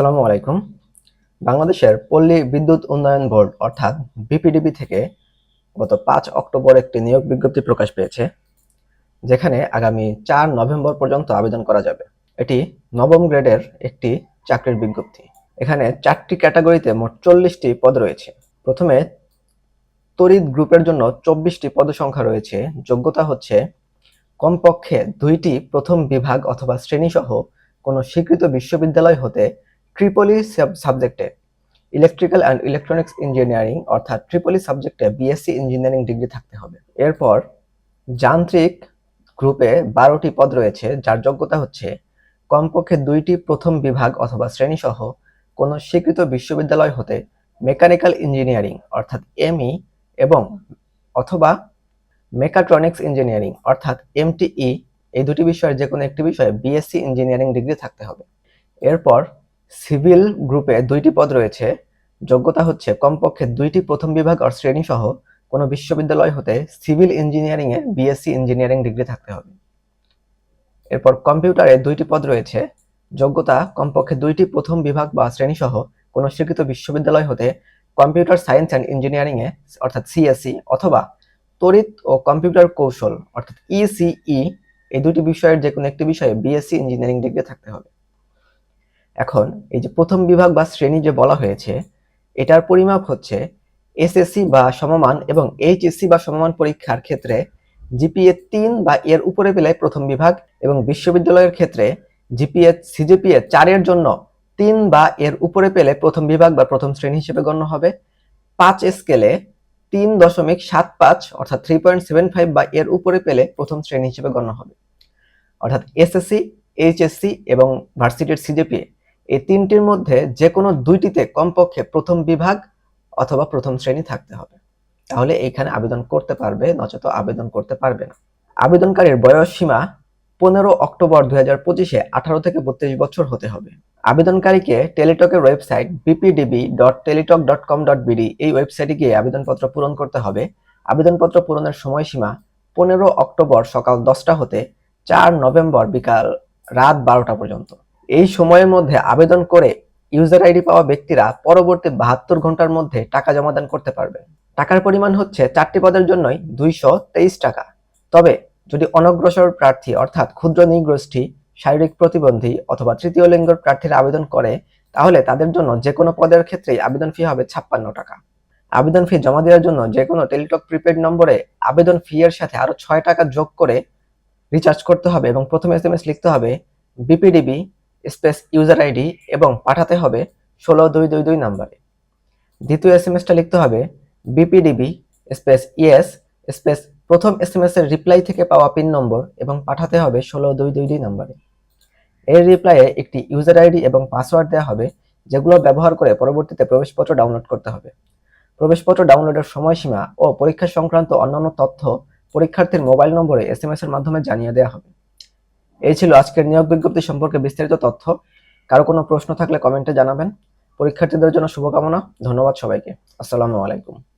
আসসালামু আলাইকুম। বাংলাদেশের পল্লী বিদ্যুৎ উন্নয়ন বোর্ড, অর্থাৎ বিপিডিবি থেকে গত পাঁচ অক্টোবর একটি নিয়োগ বিজ্ঞপ্তি প্রকাশ পেয়েছে, যেখানে আগামী চার নভেম্বর পর্যন্ত আবেদন করা যাবে। এটি নবম গ্রেডের একটি চাকরির বিজ্ঞপ্তি। এখানে চারটি ক্যাটাগরিতে মোট চল্লিশটি পদ রয়েছে। প্রথমে তড়িৎ গ্রুপের জন্য চব্বিশটি পদসংখ্যা রয়েছে। যোগ্যতা হচ্ছে কমপক্ষে দুইটি প্রথম বিভাগ অথবা শ্রেণীসহ কোনো স্বীকৃত বিশ্ববিদ্যালয় হতে ট্রিপলি সাবজেক্টে ইলেকট্রিক্যাল অ্যান্ড ইলেকট্রনিক্স ইঞ্জিনিয়ারিং অর্থাৎ ট্রিপলি সাবজেক্টে বিএসসি ইঞ্জিনিয়ারিং ডিগ্রি থাকতে হবে। এরপর যান্ত্রিক গ্রুপে বারোটি পদ রয়েছে, যার যোগ্যতা হচ্ছে কমপক্ষে দুইটি প্রথম বিভাগ অথবা শ্রেণীসহ কোনো স্বীকৃত বিশ্ববিদ্যালয় হতে মেকানিক্যাল ইঞ্জিনিয়ারিং অর্থাৎ এমই এবং অথবা মেকাট্রনিক্স ইঞ্জিনিয়ারিং অর্থাৎ এমটিই এই দুটি বিষয়ের যে কোনো একটি বিষয়ে বিএসসি ইঞ্জিনিয়ারিং ডিগ্রি থাকতে হবে। এরপর সিভিল গ্রুপে দুইটি পদ রয়েছে। যোগ্যতা হচ্ছে কমপক্ষে দুইটি প্রথম বিভাগ আর শ্রেণি সহ কোনো বিশ্ববিদ্যালয় হতে সিভিল ইঞ্জিনিয়ারিং এ বিএসসি ইঞ্জিনিয়ারিং ডিগ্রি থাকতে হবে। এরপর কম্পিউটারে দুইটি পদ রয়েছে। যোগ্যতা কমপক্ষে দুইটি প্রথম বিভাগ বা শ্রেণি সহ কোনো স্বীকৃত বিশ্ববিদ্যালয় হতে কম্পিউটার সায়েন্স অ্যান্ড ইঞ্জিনিয়ারিং এ অর্থাৎ সিএসসি, অথবা তড়িৎ ও কম্পিউটার কৌশল, অর্থাৎ ইসিই, এই দুটি বিষয়ের যে কোনো একটি বিষয়ে বিএসসি ইঞ্জিনিয়ারিং ডিগ্রি থাকতে হবে। এখন এই যে প্রথম বিভাগ বা শ্রেণি যে বলা হয়েছে, এটার পরিমাপ হচ্ছে এসএসসি বা সমমান এবং এইচএসসি বা সমমান পরীক্ষার ক্ষেত্রে জিপিএ তিন বা এর উপরে পেলে প্রথম বিভাগ এবং বিশ্ববিদ্যালয়ের ক্ষেত্রে জিপিএ সিজিপিএ চারের জন্য তিন বা এর উপরে পেলে প্রথম বিভাগ বা প্রথম শ্রেণি হিসেবে গণ্য হবে। পাঁচ স্কেলে তিন দশমিক সাত পাঁচ অর্থাৎ থ্রি পয়েন্ট সেভেন ফাইভ বা এর উপরে পেলে প্রথম শ্রেণি হিসেবে গণ্য হবে। অর্থাৎ এসএসসি এইচএসসি এবং ভার্সিটির সিজিপিএ এই তিনটির মধ্যে যে কোনো দুইটিতে কমপক্ষে প্রথম বিভাগ অথবা প্রথম শ্রেণি থাকতে হবে। তাহলে এইখানে আবেদন করতে পারবে, নচেত আবেদন করতে পারবে না। আবেদনকারীর বয়স সীমা পনেরো অক্টোবর দুই হাজার পঁচিশে আঠারো থেকে বত্রিশ বছর হতে হবে। আবেদনকারীকে টেলিটকের website BPDB dot Teletalk dot com dot BD এই ওয়েবসাইটে গিয়ে আবেদনপত্র পূরণ করতে হবে। আবেদনপত্র পূরণের সময়সীমা পনেরো অক্টোবর সকাল দশটা হতে চার নভেম্বর বিকাল রাত বারোটা পর্যন্ত। এই সময়ের মধ্যে আবেদন করে ইউজার আইডি পাওয়া ব্যক্তিরা পরবর্তী বাহাত্তর ঘণ্টার মধ্যে টাকা জমা দান করতে পারবেন টাকার পরিমাণ হচ্ছে চারটি পদের জন্যই দুইশো তেইশ টাকা। তবে যদি অনগ্রসর প্রার্থী অর্থাৎ ক্ষুদ্র নিগোষ্ঠী শারীরিক প্রতিবন্ধী অথবা তৃতীয় লিঙ্গের প্রার্থীরা আবেদন করে, তাহলে তাদের জন্য যে কোনো পদের ক্ষেত্রেই আবেদন ফি হবে ছাপ্পান্ন টাকা। আবেদন ফি জমা দেওয়ার জন্য যে কোনো টেলিটক প্রিপেড নম্বরে আবেদন ফি এর সাথে আরও ছয় টাকা যোগ করে রিচার্জ করতে হবে এবং প্রথমে এস লিখতে হবে বিপিডিবি স্পেস ইউজার আইডি এবং পাঠাতে হবে ষোলো দুই দুই দুই নাম্বারে। দ্বিতীয় এস এম এসটা লিখতে হবে বিপিডিবি স্পেস ইএস স্পেস প্রথম এস এম এর রিপ্লাই থেকে পাওয়া পিন নম্বর এবং পাঠাতে হবে ষোলো দুই দুই দুই নাম্বারে। এর রিপ্লাইয়ে একটি ইউজার আইডি এবং পাসওয়ার্ড দেওয়া হবে, যেগুলো ব্যবহার করে পরবর্তীতে প্রবেশপত্র ডাউনলোড করতে হবে। প্রবেশপত্র ডাউনলোডের সময়সীমা ও পরীক্ষা সংক্রান্ত অন্যান্য তথ্য পরীক্ষার্থীর মোবাইল নম্বরে এস এর মাধ্যমে জানিয়ে দেওয়া হবে। এই ছিল আজকের নিয়োগ বিজ্ঞপ্তি সম্পর্কে বিস্তারিত তথ্য। কারও কোনো প্রশ্ন থাকলে কমেন্টে জানাবেন। পরীক্ষার্থীদের জন্য শুভকামনা। ধন্যবাদ সবাইকে। আসসালামু আলাইকুম।